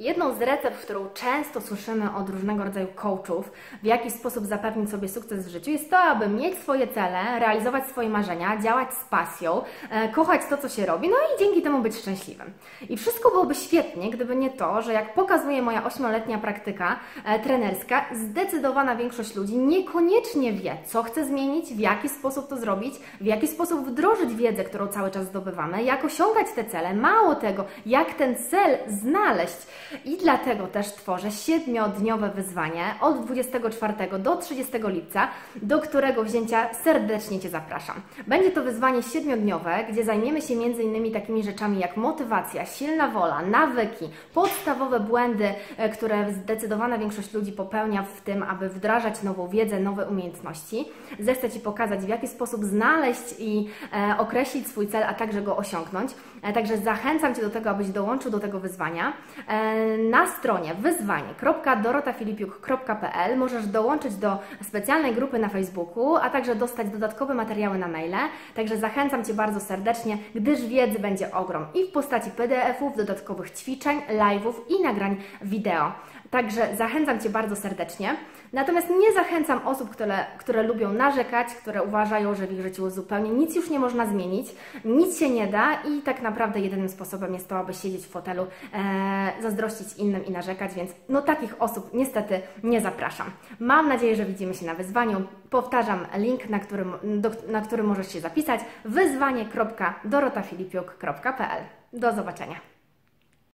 Jedną z recept, którą często słyszymy od różnego rodzaju coachów, w jaki sposób zapewnić sobie sukces w życiu, jest to, aby mieć swoje cele, realizować swoje marzenia, działać z pasją, e, kochać to, co się robi, no i dzięki temu być szczęśliwym. I wszystko byłoby świetnie, gdyby nie to, że jak pokazuje moja ośmioletnia praktyka e, trenerska, zdecydowana większość ludzi niekoniecznie wie, co chce zmienić, w jaki sposób to zrobić, w jaki sposób wdrożyć wiedzę, którą cały czas zdobywamy, jak osiągać te cele, mało tego, jak ten cel znaleźć. I dlatego też tworzę siedmiodniowe wyzwanie od 24 do 30 lipca, do którego wzięcia serdecznie Cię zapraszam. Będzie to wyzwanie siedmiodniowe, gdzie zajmiemy się m.in. takimi rzeczami jak motywacja, silna wola, nawyki, podstawowe błędy, e, które zdecydowana większość ludzi popełnia w tym, aby wdrażać nową wiedzę, nowe umiejętności. Zechcę Ci pokazać, w jaki sposób znaleźć i e, określić swój cel, a także go osiągnąć. E, także zachęcam Cię do tego, abyś dołączył do tego wyzwania. E, na stronie wyzwanie.dorotafilipiuk.pl możesz dołączyć do specjalnej grupy na Facebooku, a także dostać dodatkowe materiały na maile. Także zachęcam Cię bardzo serdecznie, gdyż wiedzy będzie ogrom i w postaci PDF-ów, dodatkowych ćwiczeń, live'ów i nagrań wideo. Także zachęcam Cię bardzo serdecznie. Natomiast nie zachęcam osób, które, które lubią narzekać, które uważają, że w ich życiu zupełnie nic już nie można zmienić, nic się nie da i tak naprawdę jedynym sposobem jest to, aby siedzieć w fotelu, e, zazdrościć innym i narzekać, więc no takich osób niestety nie zapraszam. Mam nadzieję, że widzimy się na wyzwaniu. Powtarzam link, na którym, do, na którym możesz się zapisać wyzwanie.dorotafilipiuk.pl. Do zobaczenia.